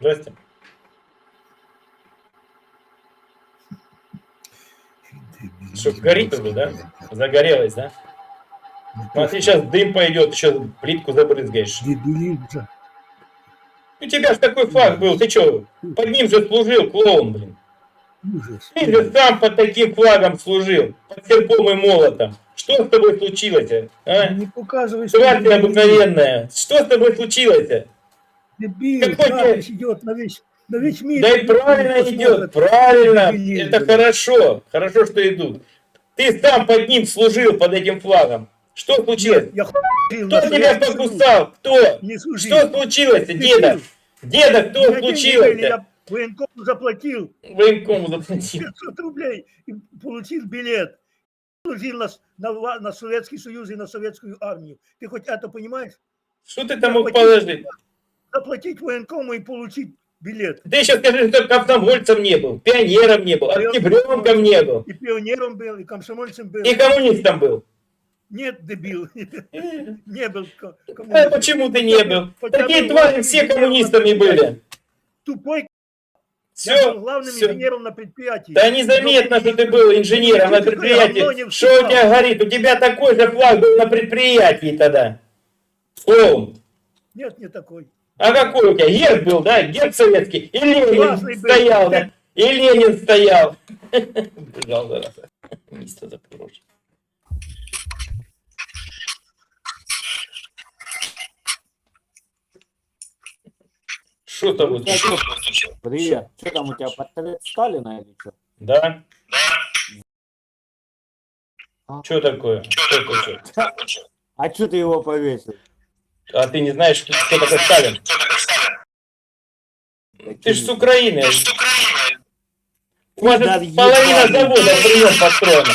Здрасте. Что, горит уже, да? Загорелась, да? Смотри, сейчас дым пойдет, сейчас плитку забрызгаешь. Дебилизм. У тебя же такой факт был, ты что, под ним же служил, клоун, блин. Ужас. Ты же сам под таким флагом служил, под серпом и молотом. Что с тобой случилось, а? а? Не показывай, дебил. обыкновенная. Что с тобой случилось, а? Дебил, Какой запись идет на весь, на весь мир. Да и правильно идет, правильно. Дебилизм, Это блин. хорошо, хорошо, что идут. Ты сам под ним служил, под этим флагом. Что случилось? Я хуй Кто тебя покусал? Кто? Не. Что случилось, деда? Деда, кто случилось? Я заплатил Военкому заплатил. 500 рублей и получил билет. Служил на, на, на Советский Союз и на Советскую армию. Ты хоть это понимаешь? Что ты там мог положить? Заплатить военкому и получить билет. Ты сейчас скажи, что комсомольцем не был, пионером не был, октябренком не был, И пионером был, и комсомольцем был. и коммунистом был. Нет, дебил. Не был А почему ты не был? Такие твари все коммунистами были. Тупой. Я Все, был главным все. инженером на предприятии. Да незаметно, что ты был инженером на предприятии. Что у тебя горит? У тебя такой же флаг был на предприятии тогда. Клоун. Нет, не такой. А какой у тебя? Герб был, да? Герб советский. И Ленин Классный был. стоял, да? И Ленин стоял. Бежал, зараза. Место запорожье. Что там вот случилось? Привет. Что там у тебя, портрет Сталина или что? Да? А. Что такое? Что такое? А что ты его повесил? А ты не знаешь, кто кто такой Сталин? Ты ж с Украины. У вас же Да половина ебаный. завода при нем построена.